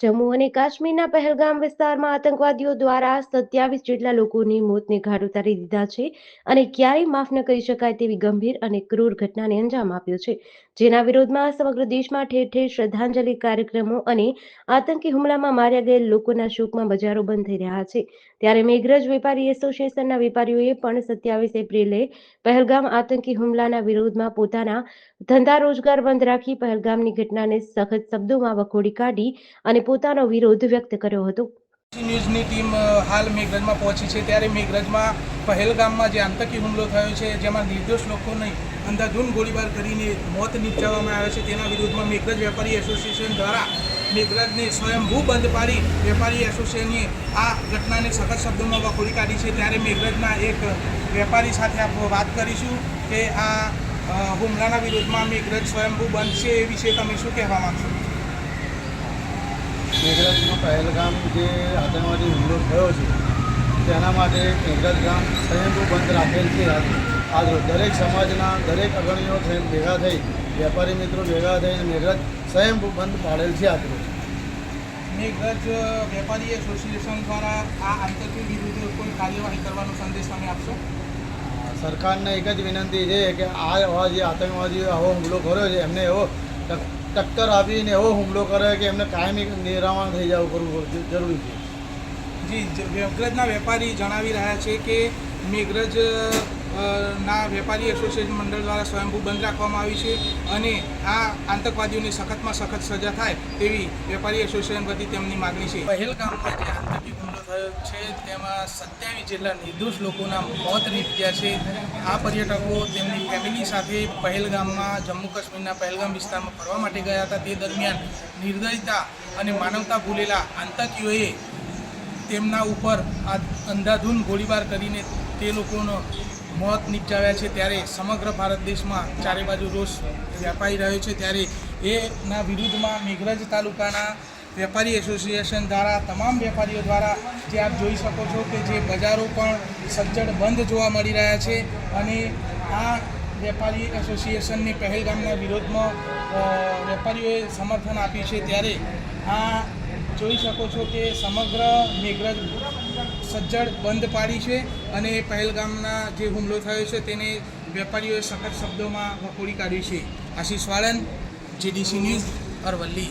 જમ્મુ અને કાશ્મીરના પહેલગામ વિસ્તારમાં આતંકવાદીઓ દ્વારા સત્યાવીસ જેટલા લોકોની મોતને ઘાટ ઉતારી દીધા છે અને ક્યારેય માફ ન કરી શકાય તેવી ગંભીર અને ક્રૂર ઘટનાને અંજામ આપ્યો છે. જેના વિરોધમાં સમગ્ર દેશમાં ઠેર ઠેર શ્રદ્ધાંજલિ કાર્યક્રમો અને આતંકી હુમલામાં માર્યા ગયેલ લોકોના શોકમાં બજારો બંધ થઈ રહ્યા છે. ત્યારે મેઘરજ વેપારી એસોસિએશનના વેપારીઓએ પણ સત્યાવીસ એપ્રિલે પહેલગામ આતંકી હુમલાના વિરોધમાં પોતાના ધંધા રોજગાર બંધ રાખી પહેલગામની ઘટનાને સખત શબ્દોમાં વખોડી કાઢી અને પોતાનો વિરોધ વ્યક્ત કર્યો હતો. ન્યૂઝની ટીમ હાલ મેઘરજમાં પહોંચી છે. ત્યારે મેઘરજમાં પહેલગામમાં જે આતંકી હુમલો થયો છે, જેમાં નિર્દોષ લોકોને અંધાધૂન ગોળીબાર કરીને મોત નિપજાવવામાં આવે છે, તેના વિરુદ્ધમાં મેઘરજ વેપારી એસોસિએશન દ્વારા મેઘરજને સ્વયંભૂ બંધ પાડી વેપારી એસોસિએશને આ ઘટનાને સખત શબ્દોમાં વખોડી કાઢી છે. ત્યારે મેઘરજના એક વેપારી સાથે આપણે વાત કરીશું કે આ હુમલાના વિરોધમાં મેઘરજ સ્વયંભૂ બંધ છે એ વિશે તમે શું કહેવા માંગશો? મેઘરજમાં પહેલગામ જે આતંકવાદી હુમલો થયો છે તેના માટે મેઘરજ ગામ સંયમો બંધ રાખેલ છે આજ દરેક સમાજના દરેક અગણીઓ થઈ ભેગા થઈ વેપારી મિત્રો ભેગા થઈને મેઘરાજ સ્વયંભૂ બંધ પાડેલ છે આજરોજ મેઘરાજ વેપારી એસોસિએશન દ્વારા આ આતંકી વિરુદ્ધ કોઈ કાર્યવાહી કરવાનો સંદેશ તમે આપશો? સરકારને એક જ વિનંતી છે કે આ આવા જે આતંકવાદીઓ આવો હુમલો કર્યો છે એમને એવો ટક્કર આપીને એવો હુમલો કરે કે એમને કાયમી નિરાવરણ થઈ જવું કરવું જરૂરી છે. જી મેઘરજના વેપારી જણાવી રહ્યા છે કે મેઘરજ ના વેપારી એસોસિએશન મંડળ દ્વારા સ્વયંભૂ બંધ રાખવામાં આવી છે અને આ આતંકવાદીઓની સખતમાં સખત સજા થાય તેવી વેપારી એસોસિએશન વતી તેમની માગણી છે. પહેલગામમાં જે આતંકી હુમલો છે, તેમાં સત્યાવીસ જેટલા નિર્દોષ લોકોના મોત નીપજ્યા છે. આ પર્યટકો તેમની ફેમિલી સાથે પહેલગામમાં, જમ્મુ કાશ્મીરના પહેલગામ વિસ્તારમાં ફરવા માટે ગયા હતા. તે દરમિયાન નિર્દયતા અને માનવતા ભૂલેલા આતંકીઓએ તેમના ઉપર આ અંધાધૂન ગોળીબાર કરીને તે લોકોનો મોત નિપજાવ્યા છે. ત્યારે સમગ્ર ભારત દેશમાં ચારે બાજુ રોષ વ્યાપાઈ રહ્યો છે. ત્યારે એના વિરુદ્ધમાં મેઘરજ તાલુકાના વેપારી એસોસિએશન દ્વારા, તમામ વેપારીઓ દ્વારા જે આપ જોઈ શકો છો કે જે બજારો પણ સજ્જડ, બંધ જોવા મળી રહ્યા છે અને આ વેપારી એસોસિએશનની પહેલગામના વિરોધમાં વેપારીઓએ સમર્થન આપ્યું છે ત્યારે આ જોઈ શકો છો કે સમગ્ર મેઘરજ સજ્જડ, બંધ પાડી છે અને પહેલગામના જે હુમલો થયો છે તેને વેપારીઓએ સખત શબ્દોમાં વખોડી કાઢ્યું છે. Ashish વાળન GDC news Aravalli.